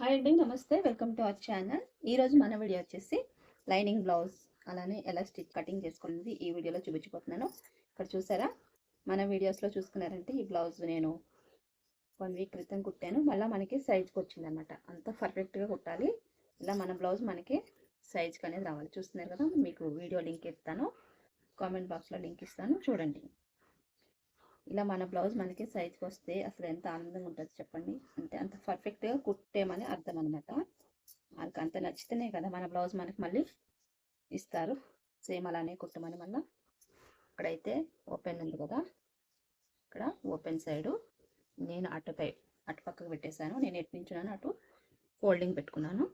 Hi అండి నమస్తే welcome to our channel ఈరోజు మన వీడియో వచ్చేసి లైనింగ్ బ్లౌజ్ అలానే ఎలా స్టిచ్ కటింగ్ చేసుకున్నది ఈ వీడియోలో చూపించిపోతున్నాను ఇక్కడ చూసారా? మన వీడియోస్లో చూసుకున్నారంటే ఈ బ్లౌజ్ నేను వన్ వీక్ క్రితం కుట్టాను. మళ్ళీ మనకి సైజ్కి వచ్చిందనమాట అంత పర్ఫెక్ట్గా కుట్టాలి. ఇలా మన బ్లౌజ్ మనకి సైజ్కి అనేది రావాలి. చూస్తున్నారు కదా? మీకు వీడియో లింక్ ఇస్తాను. కామెంట్ బాక్స్లో లింక్ ఇస్తాను. చూడండి. ఇలా మన బ్లౌజ్ మనకి సైజ్కి వస్తే అసలు ఎంత ఆనందంగా ఉంటుంది చెప్పండి. అంటే అంత పర్ఫెక్ట్గా కుట్టేమని అర్థం అనమాట మనకు అంత నచ్చితేనే కదా మన బ్లౌజ్ మనకి మళ్ళీ ఇస్తారు. సేమ్ అలానే కుట్టమని మళ్ళీ ఇక్కడైతే ఓపెన్ ఉంది కదా. ఇక్కడ ఓపెన్ సైడు నేను అటుపై అటు పక్కకు పెట్టేశాను. నేను ఎటు నుంచున్నాను అటు ఫోల్డింగ్ పెట్టుకున్నాను.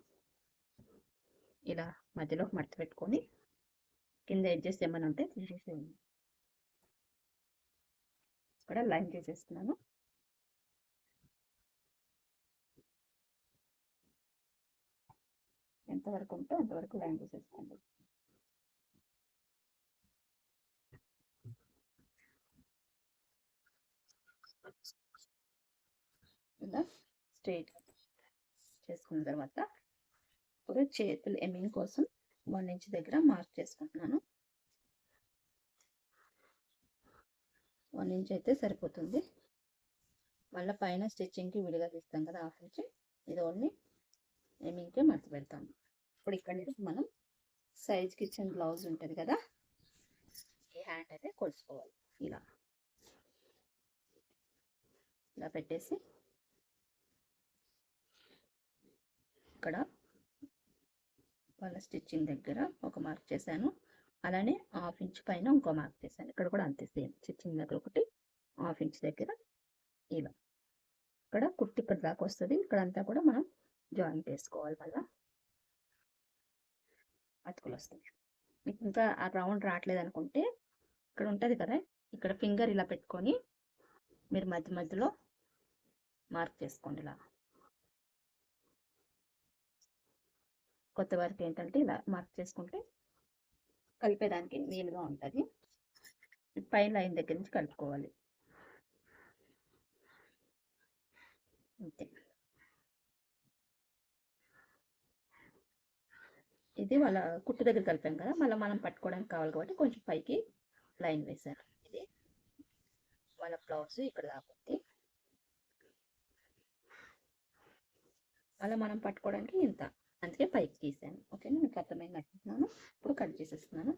ఇలా మధ్యలో మడత పెట్టుకొని కింద అడ్జస్ట్ ఏమైనా ఉంటే తీసేసేయండి. ఇక్కడ లైన్ చేసేస్తున్నాను. ఎంతవరకు ఉంటే అంతవరకు లైన్ చేసేసుకోండి ఇలా స్ట్రైట్ చేసుకున్న తర్వాత ఇప్పుడు చేతులు ఎమ్మింగ్ కోసం వన్ ఇంచ్ దగ్గర మార్క్ చేసుకుంటున్నాను. వన్ ఇంచ్ అయితే సరిపోతుంది. మళ్ళీ పైన స్టిచ్చింగ్కి విడిగా తీస్తాం కదా హాఫ్ ఇంచ్. ఇది ఓన్లీ ఎమింగ్కే మడత పెడతాము ఇప్పుడు ఇక్కడ నుంచి మనం సైజ్ కిచెన్ బ్లౌజ్ ఉంటుంది కదా ఈ హ్యాండ్ అయితే కొలుసుకోవాలి ఇలా. ఇలా పెట్టేసి ఇక్కడ వాళ్ళ స్టిచ్చింగ్ దగ్గర ఒక మార్క్ చేశాను. అలానే హాఫ్ ఇంచ్ పైన ఇంకో మార్క్ చేశాను ఇక్కడ కూడా అంతే సేమ్. స్టిచ్చింగ్ దగ్గర ఒకటి హాఫ్ ఇంచ్ దగ్గర ఇలా. ఇక్కడ కుట్టి ఇక్కడ దాకా వస్తుంది. ఇక్కడ అంతా కూడా మనం జాయింట్ వేసుకోవాలి మళ్ళా. అతుకులు వస్తుంది మీకు ఇంకా ఆ రౌండ్ రావట్లేదు అనుకుంటే ఇక్కడ ఉంటుంది కదా? ఇక్కడ ఫింగర్ ఇలా పెట్టుకొని మీరు మధ్య మధ్యలో మార్క్ చేసుకోండి ఇలా. కొత్త వరకు ఏంటంటే ఇలా మార్క్ చేసుకుంటే కలిపేదానికి వీలుగా ఉంటుంది. పైన లైన్ దగ్గర నుంచి కలుపుకోవాలి. అంతే. ఇది వాళ్ళ కుట్టు దగ్గర కలిపాం కదా మళ్ళీ మనం పట్టుకోవడానికి కావాలి కాబట్టి కొంచెం పైకి లైన్ వేశాను. ఇది వాళ్ళ బ్లౌజ్ ఇక్కడ దాకుంది. అలా మనం పట్టుకోవడానికి ఇంత. అందుకే పైకి తీసాను. ఓకేనా? మీకు అర్థమైంది ఇప్పుడు కట్ చేసేస్తున్నాను.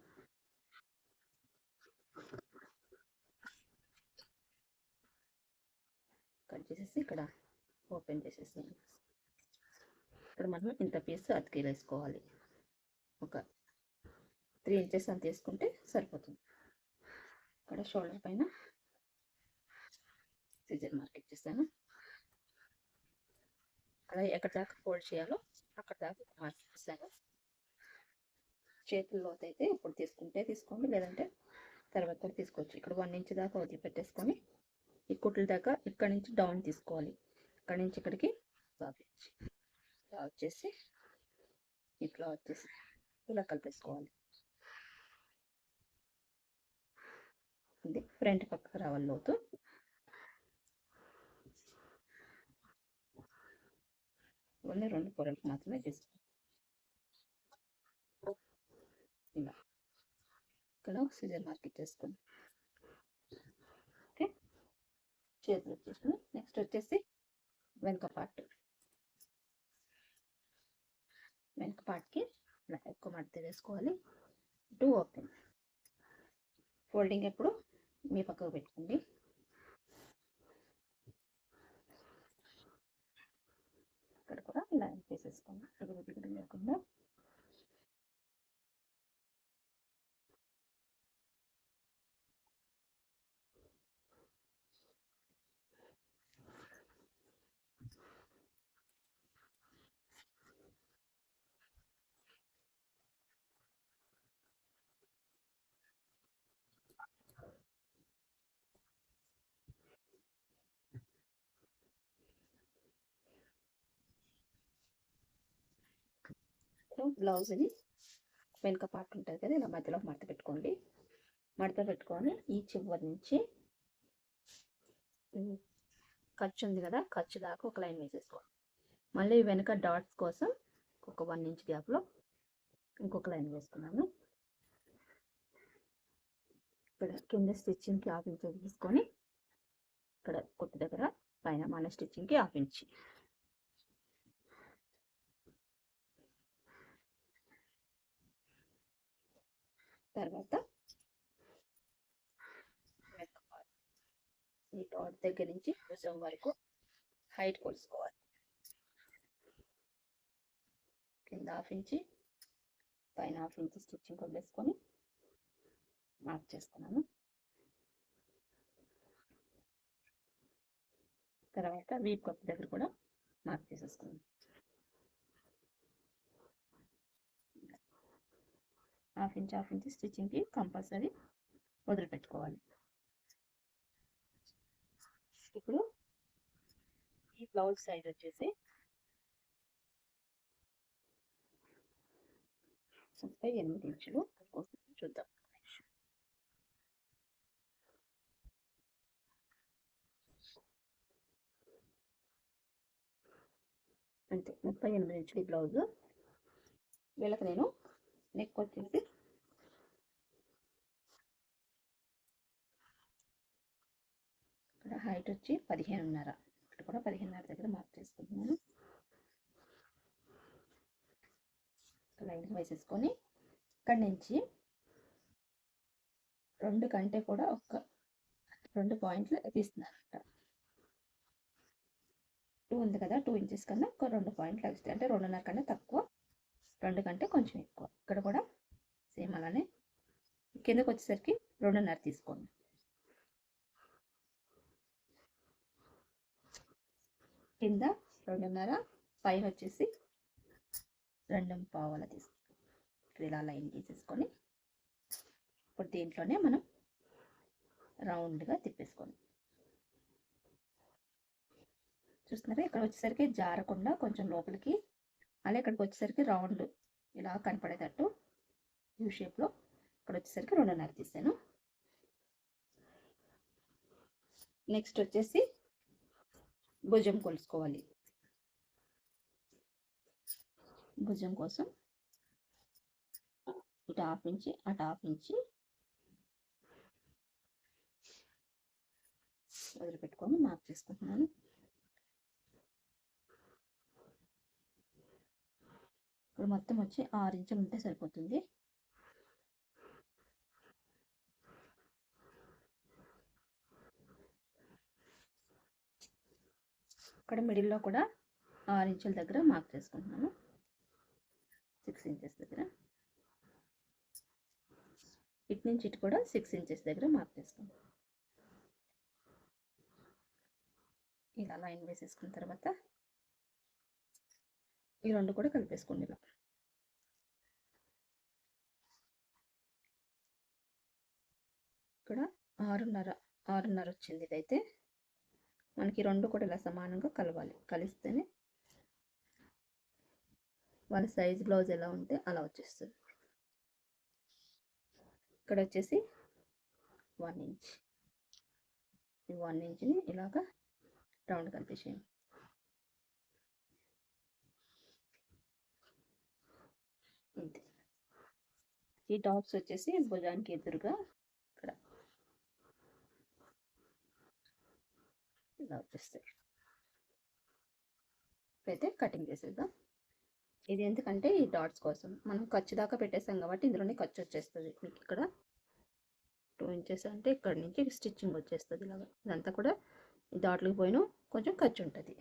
కట్ చేసేసి ఇక్కడ ఓపెన్ చేసేసాను ఇక్కడ మనం ఇంత పీస్ అతికేలు వేసుకోవాలి ఒక త్రీ ఇంచెస్ అంత వేసుకుంటే సరిపోతుంది. ఇక్కడ షోల్డర్ పైన సిజర్ మార్క్ ఇచ్చేసాను అలాగే ఎక్కడ దాకా ఫోల్డ్ చేయాలో అక్కడ దాకా మార్క్ ఇస్తాను చేతుల్లో అయితే ఇప్పుడు తీసుకుంటే తీసుకోండి లేదంటే తర్వాత తీసుకోవచ్చు. ఇక్కడ వన్ ఇంచ్ దాకా వదిలి పెట్టేసుకొని ఈ కుట్ల దాకా ఇక్కడ నుంచి డౌన్ తీసుకోవాలి. ఇక్కడ నుంచి ఇక్కడికి ఇలా వచ్చేసి ఇట్లా వచ్చేసి ఇలా కలిపేసుకోవాలి ఇది ఫ్రంట్ పక్కకు రావాలి లోతు. ఓన్లీ రెండు పొరలకు మాత్రమే తీసుకోవాలి ఇలా. ఇక్కడ సిజర్ మార్కెట్ చేసుకోండి ఓకే? చేతులు వచ్చేసి నెక్స్ట్ వచ్చేసి వెనక పార్ట్ వెనుక పార్ట్కి ఇలా ఎక్కువ మడత వేసుకోవాలి. టూ ఓపెన్ ఫోల్డింగ్ ఎప్పుడు మీ పక్కకు పెట్టుకోండి ఇక్కడ కూడా ఇలా చేసేసుకుందాం ఎగురు దిగుడు లేకుండా బ్లౌజ్ని వెనుక పార్ట్ ఉంటుంది కదా ఇలా మధ్యలో మడత పెట్టుకోండి. మడత పెట్టుకొని ఈ చివరి నుంచి ఖర్చు ఉంది కదా ఖర్చు దాకా ఒక లైన్ వేసేసుకోండి. మళ్ళీ వెనక డాట్స్ కోసం ఒక వన్ ఇంచ్ గ్యాప్లో ఇంకొక లైన్ వేసుకున్నాను. ఇక్కడ కింద స్టిచ్చింగ్కి హాఫ్ ఇంచ్ తీసుకొని ఇక్కడ కొట్టు దగ్గర పైన మన స్టిచ్చింగ్కి హాఫ్ ఇంచ్. తర్వాత ఈ డాట్ దగ్గర నుంచి భుజం వరకు హైట్ కొలుసుకోవాలి. కింద హాఫ్ ఇంచి పైన హాఫ్ ఇంచి స్టిచ్చింగ్ వదిలేసుకొని మార్క్ చేసుకున్నాను తర్వాత వీప్ కప్ దగ్గర కూడా మార్క్ చేసేసుకున్నాను హాఫ్ ఇంచ్ హాఫ్ ఇంచ్ స్టిచ్చింగ్కి కంపల్సరీ వదిలిపెట్టుకోవాలి ఇప్పుడు ఈ బ్లౌజ్ సైజ్ వచ్చేసి ముప్పై ఎనిమిది ఇంచులు. చూద్దాం. అంతే ముప్పై ఎనిమిది ఇంచులు ఈ బ్లౌజ్. వీళ్ళకి నేను నెక్ వచ్చేసి ఇక్కడ హైట్ వచ్చి పదిహేనున్నర ఇక్కడ కూడా పదిహేనున్నర దగ్గర మార్క్ చేసుకుంటున్నాను లైన్ వేసేసుకొని ఇక్కడి నుంచి రెండు కంటే కూడా ఒక రెండు పాయింట్లు తీస్తున్నారట టూ ఉంది కదా టూ ఇంచెస్ కన్నా ఒక రెండు పాయింట్లు ఎక్స్ట్రా అంటే రెండున్నర కన్నా తక్కువ రెండు కంటే కొంచెం ఎక్కువ. ఇక్కడ కూడా సేమ్ అలానే. కిందకు వచ్చేసరికి రెండున్నర తీసుకోండి. కింద రెండున్నర పైన వచ్చేసి రెండు పావుల తీసుకోండి. ఇలా లైన్ తీసేసుకొని ఇప్పుడు దీంట్లోనే మనం రౌండ్గా తిప్పేసుకోండి. చూస్తున్నారా? ఇక్కడ వచ్చేసరికి జారకుండా కొంచెం లోపలికి అలా ఇక్కడికి వచ్చేసరికి రౌండ్ ఇలా కనపడేటట్టు యూ షేప్లో ఇక్కడ వచ్చేసరికి రెండున్నర తీసాను. నెక్స్ట్ వచ్చేసి భుజం కొలుసుకోవాలి. భుజం కోసం ఇటు హాఫ్ ఇంచి అటు హాఫ్ ఇంచి వదిలిపెట్టుకొని మార్క్ చేసుకుంటున్నాను. ఇప్పుడు మొత్తం వచ్చి ఆరు ఇంచులు ఉంటే సరిపోతుంది. ఇక్కడ మిడిల్లో కూడా ఆరు ఇంచుల దగ్గర మార్క్ చేసుకుంటున్నాను. సిక్స్ ఇంచెస్ దగ్గర. ఇటు నుంచి ఇటు కూడా సిక్స్ ఇంచెస్ దగ్గర మార్క్ చేసుకుంటాం ఇలా లైన్ వేసేసుకున్న తర్వాత ఈ రెండు కూడా కలిపేసుకోండి ఇలా. ఇక్కడ ఆరున్నర ఆరున్నర వచ్చింది ఇదైతే. మనకి రెండు కూడా ఇలా సమానంగా కలవాలి. కలిస్తేనే వాళ్ళ సైజ్ బ్లౌజ్ ఎలా ఉంటే అలా వచ్చేస్తుంది. ఇక్కడ వచ్చేసి వన్ ఇంచ్. ఈ వన్ ఇంచ్ని ఇలాగా రౌండ్ కనిపించేయండి ఇంతే ఈ టాప్స్ వచ్చేసి భుజానికి ఎదురుగా ఇక్కడ. ఇలా వచ్చేస్తాయి. అయితే కటింగ్ చేసేద్దాం. ఇది ఎందుకంటే ఈ డాట్స్ కోసం. మనం ఖర్చు దాకా పెట్టేస్తాం కాబట్టి ఇందులోనే ఖర్చు వచ్చేస్తుంది. మీకు ఇక్కడ టూ ఇంచెస్ అంటే ఇక్కడ నుంచి స్టిచ్చింగ్ వచ్చేస్తుంది ఇలాగా. ఇదంతా కూడా ఈ డాట్లకు పోయిన కొంచెం ఖర్చు ఉంటుంది.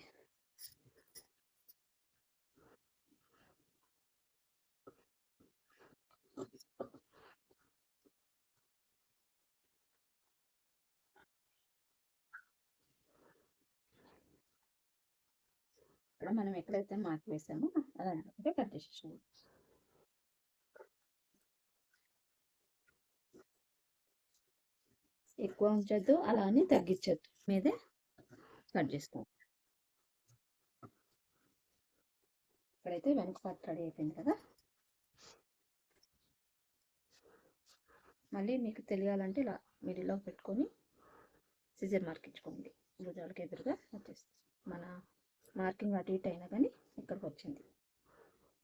ఇక్కడ మనం ఎక్కడైతే మార్క్ వేసామో అదంతా కట్ చేసేసాము ఎక్కువ ఉంచద్దు అలా అని తగ్గించొద్దు. మీదే కట్ చేస్తాం ఇక్కడైతే వెనక పార్ట్ రెడీ అయిపోయింది కదా? మళ్ళీ మీకు తెలియాలంటే ఇలా మిడిల్లో పెట్టుకొని సిజర్ మార్కించుకోండి భుజాలకు ఎదురుగా వచ్చేస్తుంది మన మార్కింగ్ అటు ఇటు అయినా కానీ ఇక్కడికి వచ్చింది.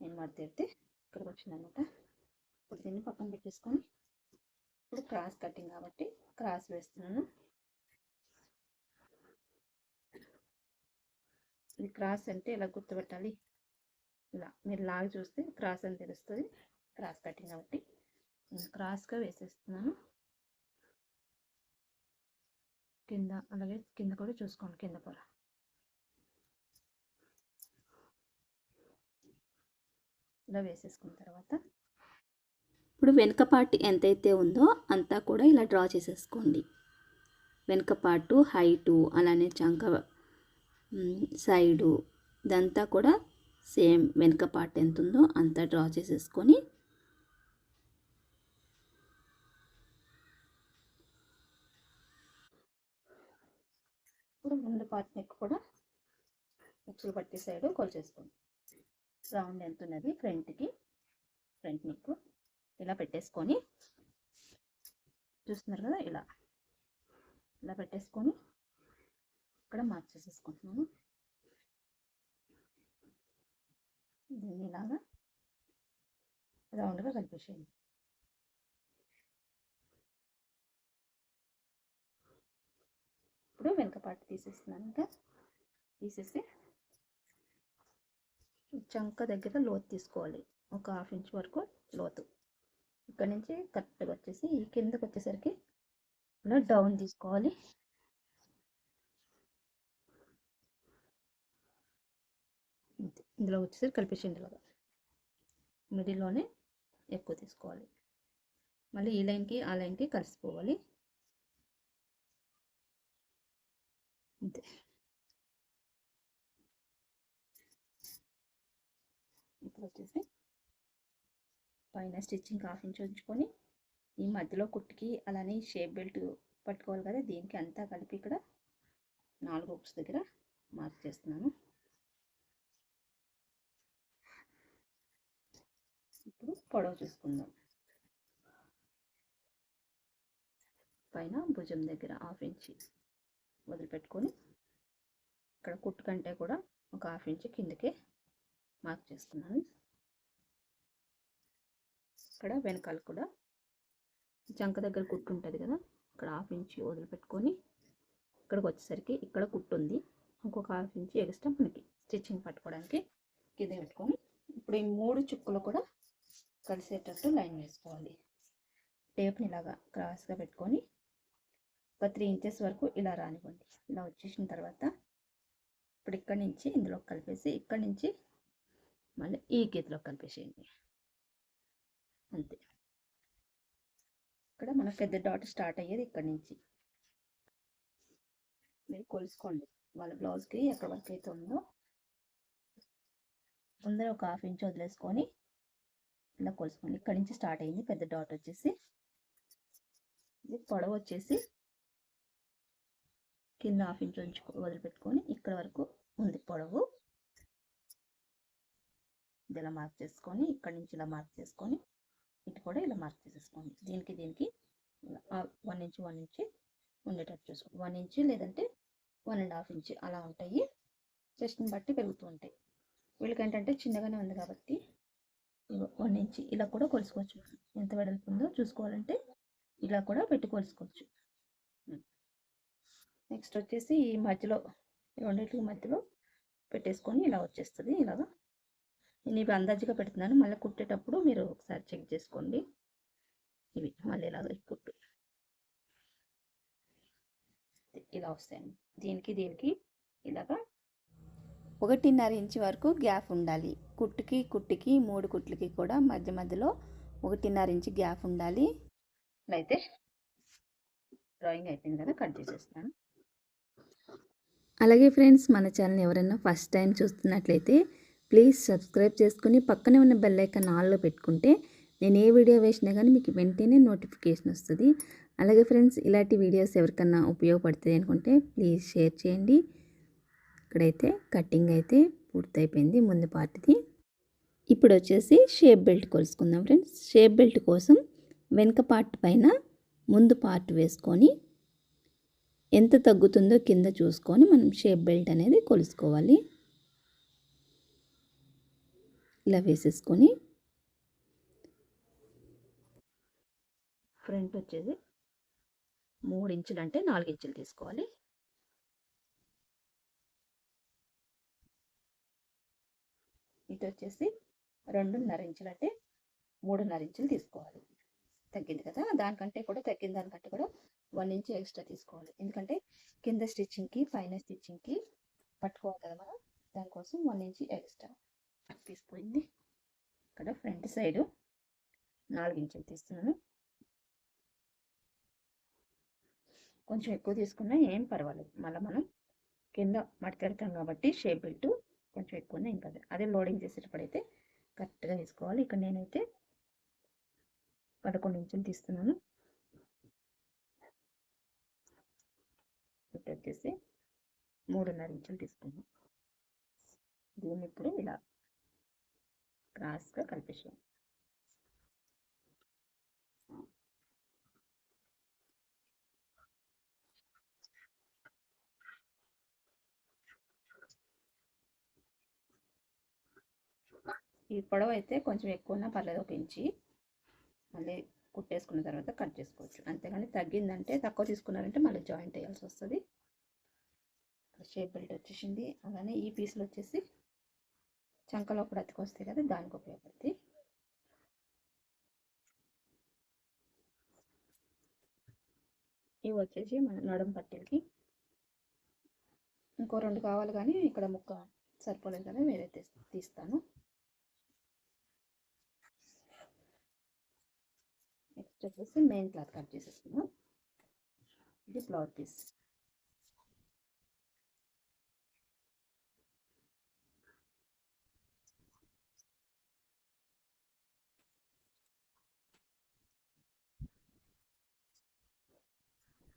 నేను మడత తిడితే ఇక్కడికి వచ్చింది అనమాట ఇప్పుడు దీన్ని పక్కన పెట్టేసుకొని ఇప్పుడు క్రాస్ కటింగ్ కాబట్టి క్రాస్ వేస్తున్నాను. ఇది క్రాస్ అంటే ఇలా గుర్తుపెట్టాలి? ఇలా మీరు లాగి చూస్తే క్రాస్ అని తెలుస్తుంది. క్రాస్ కటింగ్ కాబట్టి నేను క్రాస్గా వేసేస్తున్నాను. కింద అలాగే కింద కూడా చూసుకోండి కింద పొర. ఇలా వేసేసుకున్న తర్వాత ఇప్పుడు వెనుక పార్ట్ ఎంతైతే ఉందో అంతా కూడా ఇలా డ్రా చేసేసుకోండి. వెనుక పార్టు హైటు అలానే చంక సైడు ఇదంతా కూడా సేమ్ వెనుక పార్ట్ ఎంత ఉందో అంతా డ్రా చేసేసుకొని ఇప్పుడు ముందు పార్ట్ నెక్ కూడా ఉక్సులు పట్టి సైడ్ కొలిచేసుకోండి. రౌండ్ ఎంత ఉన్నది. ఫ్రంట్కి ఫ్రంట్ నెక్ ఇలా పెట్టేసుకొని చూస్తున్నారు కదా ఇలా. ఇలా పెట్టేసుకొని ఇక్కడ మార్క్ చేసేసుకుంటున్నాను. దీన్ని ఇలాగా రౌండ్గా కనిపించేయండి ఇప్పుడు వెనుక పార్ట్ తీసేస్తున్నాను ఇంకా. తీసేసి చంక దగ్గర లోతు తీసుకోవాలి. ఒక హాఫ్ ఇంచ్ వరకు లోతు. ఇక్కడ నుంచి కరెక్ట్గా వచ్చేసి ఈ కిందకి వచ్చేసరికి ఇలా డౌన్ తీసుకోవాలి. ఇందులో వచ్చేసరికి కలిపేసింది ఇలాగా మిడిల్లోనే ఎక్కువ తీసుకోవాలి. మళ్ళీ ఈ లైన్కి ఆ లైన్కి కలిసిపోవాలి. అంతే. వచ్చేసి పైన స్టిచ్చింగ్ హాఫ్ ఇంచ్ ఉంచుకొని ఈ మధ్యలో కుట్టుకి అలానే షేప్ బెల్ట్ పట్టుకోవాలి కదా దీనికి అంతా కలిపి ఇక్కడ నాలుగు హుక్స్ దగ్గర మార్క్ చేస్తున్నాను. ఇప్పుడు పొడవు చూసుకుందాం. పైన భుజం దగ్గర హాఫ్ ఇంచ్ వదిలిపెట్టుకొని ఇక్కడ కుట్టు కంటే కూడా ఒక హాఫ్ ఇంచ్ కిందకే మార్క్ చేసుకున్నాను ఇక్కడ వెనకాల కూడా చంక దగ్గర కుట్టు ఉంటుంది కదా ఇక్కడ హాఫ్ ఇంచ్ వదిలిపెట్టుకొని ఇక్కడికి వచ్చేసరికి ఇక్కడ కుట్టు ఉంది. ఇంకొక హాఫ్ ఇంచ్ ఎక్స్ట్రా మనకి స్టిచ్చింగ్ పట్టుకోవడానికి కింద పెట్టుకొని ఇప్పుడు ఈ మూడు చుక్కలు కూడా కలిసేటట్టు లైన్ వేసుకోవాలి టేప్ని ఇలాగా క్రాస్గా పెట్టుకొని ఒక త్రీ ఇంచెస్ వరకు ఇలా రానివ్వండి. ఇలా వచ్చేసిన తర్వాత ఇప్పుడు ఇక్కడి నుంచి ఇందులో కలిపేసి ఇక్కడి నుంచి మళ్ళీ ఈ గీతలో కలిపేసేయండి అంతే ఇక్కడ మన పెద్ద డాట్ స్టార్ట్ అయ్యేది ఇక్కడ నుంచి మీరు కొలుసుకోండి వాళ్ళ బ్లౌజ్కి ఎక్కడ వరకు అయితే ఉందో ముందర ఒక హాఫ్ ఇంచ్ వదిలేసుకొని ఇలా కొలుసుకోండి ఇక్కడి నుంచి స్టార్ట్ అయింది పెద్ద డాట్ వచ్చేసి ఇది పొడవు వచ్చేసి కింద హాఫ్ ఇంచ్ ఉంచు వదిలిపెట్టుకొని ఇక్కడ వరకు ఉంది పొడవు ఇది ఇలా మార్క్ చేసుకొని ఇక్కడ నుంచి ఇలా మార్క్ చేసుకొని ఇటు కూడా ఇలా మార్క్ చేసేసుకోండి. దీనికి దీనికి వన్ ఇంచ్ వన్ ఇంచ్ ఉండేటట్టు చూసుకోండి. వన్ ఇంచ్ లేదంటే వన్ అండ్ హాఫ్ ఇంచ్ అలా ఉంటాయి. చెస్ట్ని బట్టి పెరుగుతూ ఉంటాయి. వీళ్ళకి ఏంటంటే చిన్నగానే ఉంది కాబట్టి వన్ ఇంచ్ ఇలా కూడా కొలుసుకోవచ్చు. ఎంత వెడల్పు ఉందో చూసుకోవాలంటే ఇలా కూడా పెట్టి కొలుసుకోవచ్చు. నెక్స్ట్ వచ్చేసి ఈ మధ్యలో ఈ రెండింటికి మధ్యలో పెట్టేసుకొని ఇలా వచ్చేస్తుంది. ఇలాగా నేను ఇవి అందాజుగా పెడుతున్నాను. మళ్ళీ కుట్టేటప్పుడు మీరు ఒకసారి చెక్ చేసుకోండి. ఇవి మళ్ళీ ఇలాగ కుట్టు. ఇలా వస్తాయండి. దీనికి దీనికి ఇలాగా ఒకటిన్నర ఇంచ్ వరకు గ్యాప్ ఉండాలి. కుట్టుకి కుట్టుకి మూడు కుట్లకి కూడా మధ్య మధ్యలో ఒకటిన్నర ఇంచ్ గ్యాప్ ఉండాలి. అయితే డ్రాయింగ్ అయిపోయింది కదా కట్ చేసేస్తాను అలాగే ఫ్రెండ్స్ మన ఛానల్ ఎవరైనా ఫస్ట్ టైం చూస్తున్నట్లయితే ప్లీజ్ సబ్స్క్రైబ్ చేసుకుని పక్కనే ఉన్న బెల్ ఐకాన్ ఆల్లో పెట్టుకుంటే నేను ఏ వీడియో వేసినా కానీ మీకు వెంటనే నోటిఫికేషన్ వస్తుంది. అలాగే ఫ్రెండ్స్ ఇలాంటి వీడియోస్ ఎవరికన్నా ఉపయోగపడుతుంది అనుకుంటే ప్లీజ్ షేర్ చేయండి. ఇక్కడైతే కటింగ్ అయితే పూర్తయిపోయింది ముందు పార్ట్ది. ఇప్పుడు వచ్చేసి షేప్ బెల్ట్ కొలుసుకుందాం ఫ్రెండ్స్. షేప్ బెల్ట్ కోసం వెనక పార్ట్ పైన ముందు పార్ట్ వేసుకొని ఎంత తగ్గుతుందో కింద చూసుకొని మనం షేప్ బెల్ట్ అనేది కొలుసుకోవాలి. ఇలా వేసేసుకొని ఫ్రంట్ వచ్చేసి మూడు ఇంచులు అంటే నాలుగు ఇంచులు తీసుకోవాలి. ఇటు వచ్చేసి రెండున్నర ఇంచులు అంటే మూడున్నర ఇంచులు తీసుకోవాలి. తగ్గింది కదా? దానికంటే కూడా తగ్గిన దానికంటే కూడా వన్ ఇంచ్ ఎక్స్ట్రా తీసుకోవాలి. ఎందుకంటే కింద స్టిచ్చింగ్కి పైన స్టిచ్చింగ్కి పట్టుకోవాలి కదా మనం? దానికోసం వన్ ఇంచ్ ఎక్స్ట్రా. తీసిపోయింది ఇక్కడ ఫ్రంట్ సైడు నాలుగు ఇంచులు తీస్తున్నాను. కొంచెం ఎక్కువ తీసుకున్నా ఏం పర్వాలేదు. మళ్ళీ మనం కింద మడతెడతాం కాబట్టి షేప్ బెల్ట్ కొంచెం ఎక్కువనే ఏం కాదు. అదే లోడింగ్ చేసేటప్పుడైతే కరెక్ట్గా తీసుకోవాలి. ఇక్కడ నేనైతే పదకొండు ఇంచులు తీస్తున్నాను. ఇప్పుడు వచ్చేసి మూడున్నర ఇంచులు తీసుకున్నాను. దీన్ని ఇప్పుడు ఇలా క్రాస్గా కలిపేసాం ఈ పొడవు అయితే కొంచెం ఎక్కువ ఉన్నా పర్లేదు ఒక ఇంచి. మళ్ళీ కుట్టేసుకున్న తర్వాత కట్ చేసుకోవచ్చు. అంతేగాని తగ్గిందంటే తక్కువ తీసుకున్నారంటే మళ్ళీ జాయింట్ వేయాల్సి వస్తుంది. షేప్ బెల్ట్ వచ్చేసింది. అలానే ఈ పీసులు వచ్చేసి చంకలో కూడా అతికొస్తాయి కదా దానికి ఉపయోగపడుతుంది ఇవి వచ్చేసి మన నడుం పట్టిలకి ఇంకో రెండు కావాలి కానీ ఇక్కడ ముక్క సరిపోలేదు కదా వేరే తీస్- తీస్తాను. నెక్స్ట్ వచ్చేసి మెయిన్ క్లాత్ కట్ చేసేసుకున్నాం ఇది బ్లౌజ్ పీస్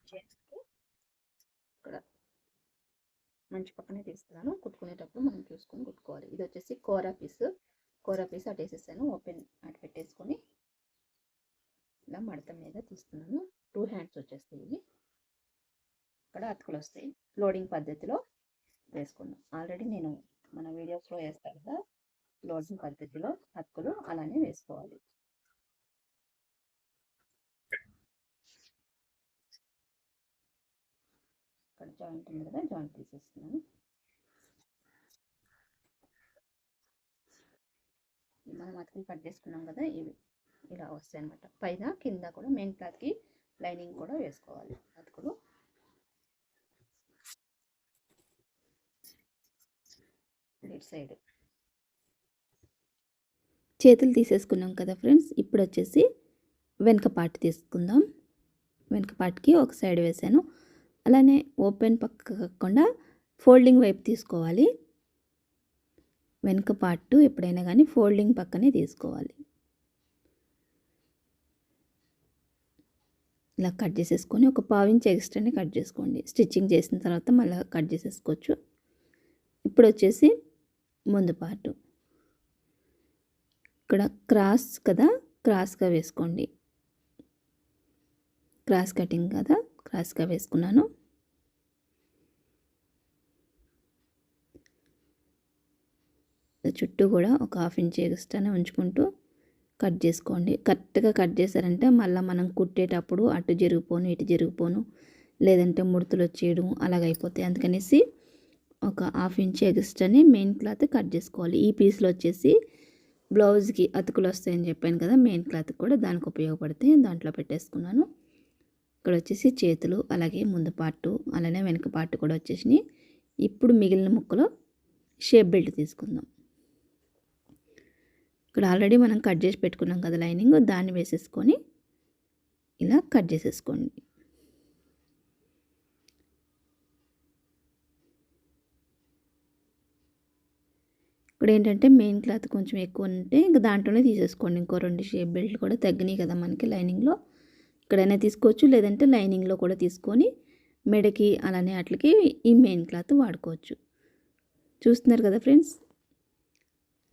చేతికి ఇక్కడ మంచి పక్కనే తీస్తున్నాను కుట్టుకునేటప్పుడు మనం చూసుకొని కుట్టుకోవాలి. ఇది వచ్చేసి కోరా పీస్. కోరా పీస్ అటు వేసేసాను ఓపెన్ అటు పెట్టేసుకొని ఇలా మడత మీద తీస్తున్నాను. టూ హ్యాండ్స్ వచ్చేస్తాయి ఇవి. ఇక్కడ అతుకులు వస్తాయి. లోడింగ్ పద్ధతిలో వేసుకున్నాం. ఆల్రెడీ నేను మన వీడియోస్లో వేస్తాను కదా. లోడింగ్ పద్ధతిలో అతుకులు అలానే వేసుకోవాలి. జాయింట్ ఉంది కదా జాయింట్ తీసేస్తున్నాను. మనం అతికి కట్ చేసుకున్నాం కదా ఇవి ఇలా వస్తాయి అనమాట పైన కింద కూడా మెయిన్ క్లాత్కి లైనింగ్ కూడా వేసుకోవాలి. అతుకులు ఇటు సైడ్. చేతులు తీసేసుకున్నాం కదా ఫ్రెండ్స్ ఇప్పుడు వచ్చేసి వెనక పార్ట్ తీసుకుందాం. వెనక పార్ట్కి ఒక సైడ్ వేసాను. అలానే ఓపెన్ పక్క కాకుండా ఫోల్డింగ్ వైపు తీసుకోవాలి. వెనుక పార్ట్ ఎప్పుడైనా కానీ ఫోల్డింగ్ పక్కనే తీసుకోవాలి. ఇలా కట్ చేసేసుకొని ఒక పావించి ఎక్స్ట్రానే కట్ చేసుకోండి. స్టిచ్చింగ్ చేసిన తర్వాత మళ్ళీ కట్ చేసేసుకోవచ్చు. ఇప్పుడు వచ్చేసి ముందు పార్టు ఇక్కడ క్రాస్ కదా క్రాస్గా వేసుకోండి. క్రాస్ కటింగ్ కదా. క్రాస్గా వేసుకున్నాను. చుట్టూ కూడా ఒక హాఫ్ ఇంచ్ ఎక్స్ట్రానే ఉంచుకుంటూ కట్ చేసుకోండి. కరెక్ట్గా కట్ చేశారంటే మళ్ళీ మనం కుట్టేటప్పుడు అటు జరిగిపోను ఇటు జరిగిపోను లేదంటే ముడతలు వచ్చేయడం అలాగైపోతాయి అందుకనేసి ఒక హాఫ్ ఇంచ్ ఎక్స్ట్రాని మెయిన్ క్లాత్ కట్ చేసుకోవాలి. ఈ పీస్లో వచ్చేసి బ్లౌజ్కి అతుకులు వస్తాయని చెప్పాను కదా మెయిన్ క్లాత్ కూడా దానికి ఉపయోగపడతాయి. దాంట్లో పెట్టేసుకున్నాను. ఇక్కడ వచ్చేసి చేతులు అలాగే ముందు పార్టు అలానే వెనుక పార్టు కూడా వచ్చేసినాయి. ఇప్పుడు మిగిలిన ముక్కలో షేప్ బెల్ట్ తీసుకుందాం. ఇక్కడ ఆల్రెడీ మనం కట్ చేసి పెట్టుకున్నాం కదా లైనింగ్ దాన్ని వేసేసుకొని ఇలా కట్ చేసేసుకోండి. ఇక్కడ ఏంటంటే మెయిన్ క్లాత్ కొంచెం ఎక్కువ ఉంటే ఇంకా దాంట్లోనే తీసేసుకోండి. ఇంకో రెండు షేప్ బెల్ట్లు కూడా తగ్గినాయి కదా మనకి లైనింగ్లో. ఇక్కడైనా తీసుకోవచ్చు లేదంటే లైనింగ్లో కూడా తీసుకొని మెడకి అలానే అట్లకి ఈ మెయిన్ క్లాత్ వాడుకోవచ్చు. చూస్తున్నారు కదా ఫ్రెండ్స్?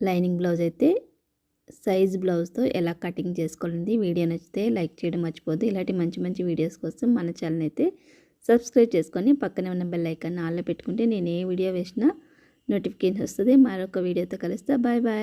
లైనింగ్ బ్లౌజ్ అయితే సైజ్ బ్లౌజ్తో ఎలా కటింగ్ చేసుకోవాలండి వీడియో నచ్చితే లైక్ చేయడం మర్చిపోద్దు ఇలాంటి మంచి మంచి వీడియోస్ కోసం మన ఛానల్ అయితే సబ్స్క్రైబ్ చేసుకొని పక్కనే ఉన్న బెల్ ఐకాన్ ఆల్లో పెట్టుకుంటే నేను ఏ వీడియో వేసినా నోటిఫికేషన్ వస్తుంది. మరొక వీడియోతో కలుస్తా. Bye bye.